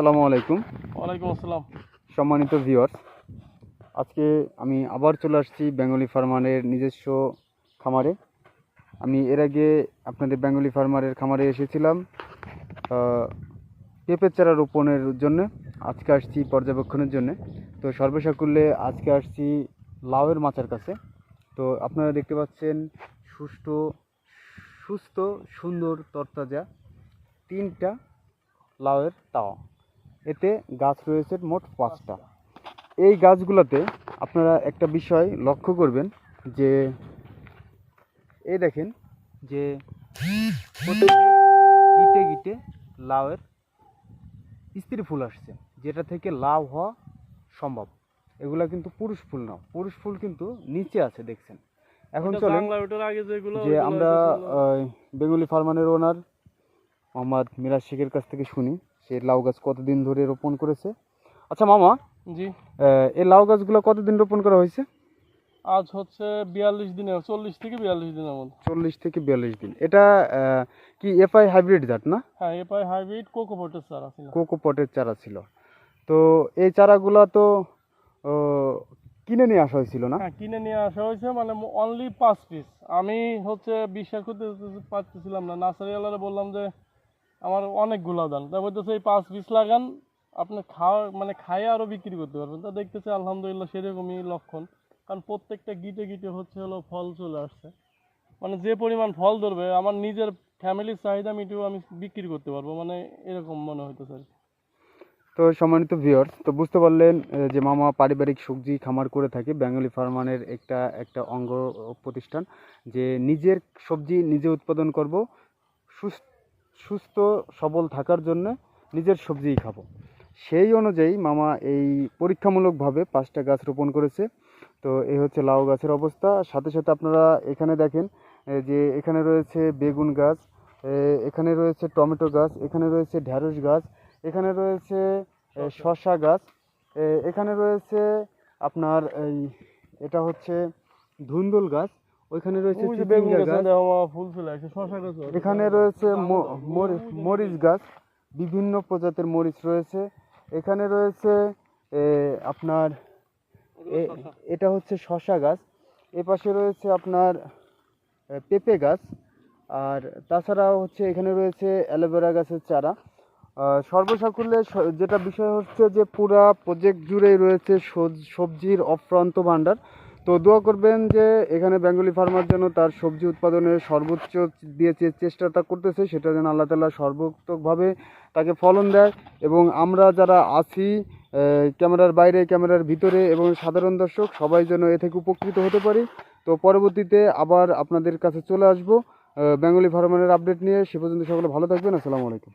আসসালামু আলাইকুম। ওয়ালাইকুম আসসালাম। সম্মানিত ভিউয়ার্স আজকে আমি আবার চলে আসছি বেঙ্গলি ফার্মারের নিজস্ব খামারে। আমি এর আগে আপনাদের বেঙ্গলি ফার্মারের খামারে এসেছিলাম পেঁপের চারা রোপণের জন্য। আজকে আসছি পর্যবেক্ষণের জন্য। তো সর্বসাকুল্যে আজকে আসছি লাউয়ের মাচার কাছে। তো আপনারা দেখতে পাচ্ছেন সুষ্ঠু সুস্থ সুন্দর তরতাজা তিনটা লাউয়ের তাওয়া। এতে গাছ রয়েছে মোট পাঁচটা। এই গাছগুলোতে আপনারা একটা বিষয় লক্ষ্য করবেন যে এই দেখেন যে গিটে গিটে লাউয়ের স্ত্রী ফুল আসছে যেটা থেকে লাউ হওয়া সম্ভব। এগুলা কিন্তু পুরুষ ফুল না পুরুষ ফুল কিন্তু নিচে আছে দেখছেন। এখন চলেন যে আমরা বেঙ্গলি ফার্মানের ওনার মোহাম্মদ মিরাজ শেখের কাছ থেকে শুনি। সে লাউ গাছ কতদিন ধরে রোপণ করেছে? আচ্ছা মামা জি। এই লাউ গাছগুলো কতদিন রোপণ করা হয়েছে? আজ হচ্ছে বিয়াল্লিশ দিনের চল্লিশ থেকে বিয়াল্লিশ দিনের মধ্যে চল্লিশ থেকে বিয়াল্লিশ দিন। এটা কি এফআই হাইব্রিড জাত না? হ্যাঁ এপাই হাইব্রিড কোকো পটের চারা ছিল। কোকো পটের চারা ছিল। তো এই চারাগুলো তো কিনে নিয়ে আসা হয়েছিল না? হ্যাঁ কিনে নিয়ে আসা হয়েছে মানে অনলি পাঁচ পিস আমি হচ্ছে বিশ্বাস করতে পারতেছিলাম না। নার্সারিওয়ালারে বললাম যে আমার অনেকগুলো দান। তা বলতেছে, এই পাঁচ পিস লাগান, আপনি খাওয়া মানে খাইয়ে আরও বিক্রি করতে পারবেন। তা দেখতেছে, আলহামদুলিল্লাহ সেরকমই লক্ষণ। কারণ প্রত্যেকটা গিটে গিটে হচ্ছে হলো ফল চলে আসছে। মানে যে পরিমাণ ফল ধরবে, আমার নিজের ফ্যামিলির চাহিদা মিটিয়েও আমি বিক্রি করতে পারব। মানে এরকম মনে হইতেছে আর। তো সম্মানিত ভিউয়ার্স তো বুঝতে পারলেন যে মামা পারিবারিক সবজি খামার করে থাকে বেঙ্গলি ফার্মানের একটা একটা অঙ্গ প্রতিষ্ঠান, যে নিজের সবজি নিজে উৎপাদন করব সুস- সুস্থ সবল থাকার জন্য নিজের সবজিই খাব। সেই অনুযায়ী মামা এই পরীক্ষামূলকভাবে পাঁচটা গাছ রোপণ করেছে। তো এই হচ্ছে লাউ গাছের অবস্থা। সাথে সাথে আপনারা এখানে দেখেন যে এখানে রয়েছে বেগুন গাছ এখানে রয়েছে টমেটো গাছ এখানে রয়েছে ঢ্যাঁড়স গাছ এখানে রয়েছে শসা। গাছ এখানে রয়েছে আপনার এই এটা হচ্ছে ধুন্দুল গাছ। ওইখানে রয়েছে ওই যে বেগুন চিচিঙ্গা গাছ। ফুল চলে আসছে শশা গাছ এখানে রয়েছে মরিচ গাছ বিভিন্ন প্রজাতির মরিচ রয়েছে। এখানে রয়েছে আপনার এটা হচ্ছে শসা গাছ। এ পাশে রয়েছে আপনার পেঁপে গাছ। আর তাছাড়াও হচ্ছে এখানে রয়েছে অ্যালোভেরা গাছের চারা। সর্বসাকুল্যে যেটা বিষয় হচ্ছে যে পুরা প্রজেক্ট জুড়েই রয়েছে সবজির অফ্রান্ত ভাণ্ডার। তো দোয়া করবেন যে এখানে বেঙ্গলি ফার্মার যেন তার সবজি উৎপাদনের সর্বোচ্চ দিয়ে যে চেষ্টাটা করতেছে, সেটা যেন আল্লাহ তালা সর্বোত্তকভাবে তাকে ফলন দেয়। এবং আমরা যারা আছি ক্যামেরার বাইরে, ক্যামেরার ভিতরে এবং সাধারণ দর্শক, সবাই যেন এ থেকে উপকৃত হতে পারি। তো পরবর্তীতে আবার আপনাদের কাছে চলে আসব। বেঙ্গলি ফার্মারের আপডেট নিয়ে সে পর্যন্ত সকলে ভালো থাকবেন। আসসালামু আলাইকুম।